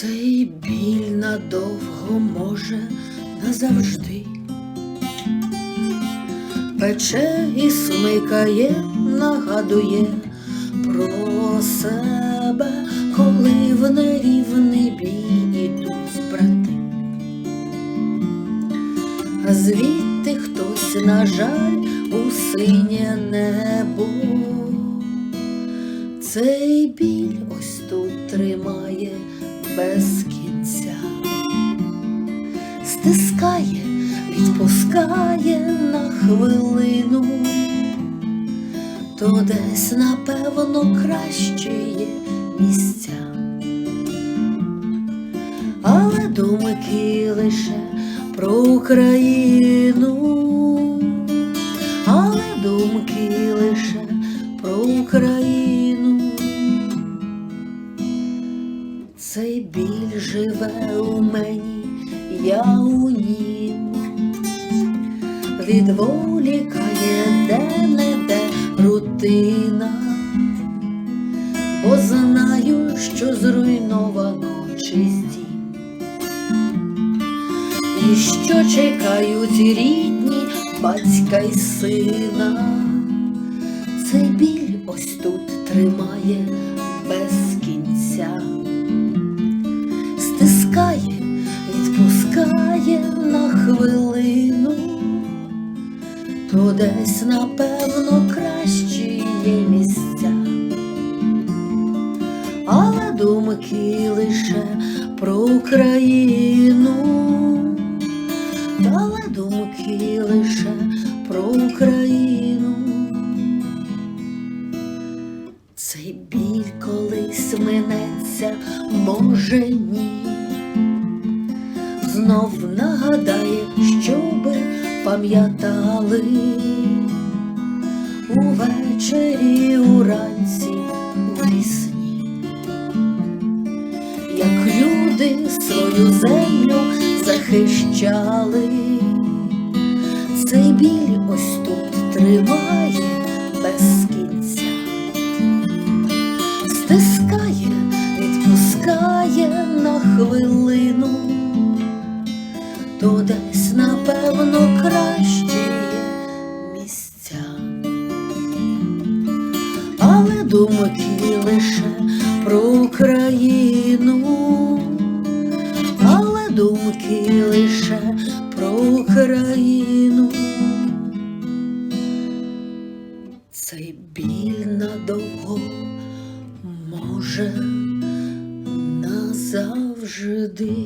Цей біль надовго може назавжди. Пече і смикає, нагадує про себе, коли в нерівний бій ідуть брати. А звідти хтось, на жаль, у синє небо. Цей біль ось тут тримає без кінця, стискає, відпускає на хвилину, то десь напевно краще є місця, але думки лише про Україну, але думки лише про Україну. Цей біль живе у мені, я у нім, відволікає де-не-де рутина, бо знаю, що зруйновано чисті, і що чекають рідні батька й сина. Цей біль ось тут тримає без кінця стискає, відпускає на хвилину, то десь напевно кращі є місця, але думки лише про Україну, але думки лише про Україну. Цей біль колись минеться, може ні. Знов нагадає, щоби пам'ятали. Увечері, уранці, весні, як люди свою землю захищали, цей біль ось тут тримає без кінця. Стискає, відпускає на хвилину, напевно кращі місця, але думки лише про Україну, але думки лише про Україну. Цей біль надовго може назавжди.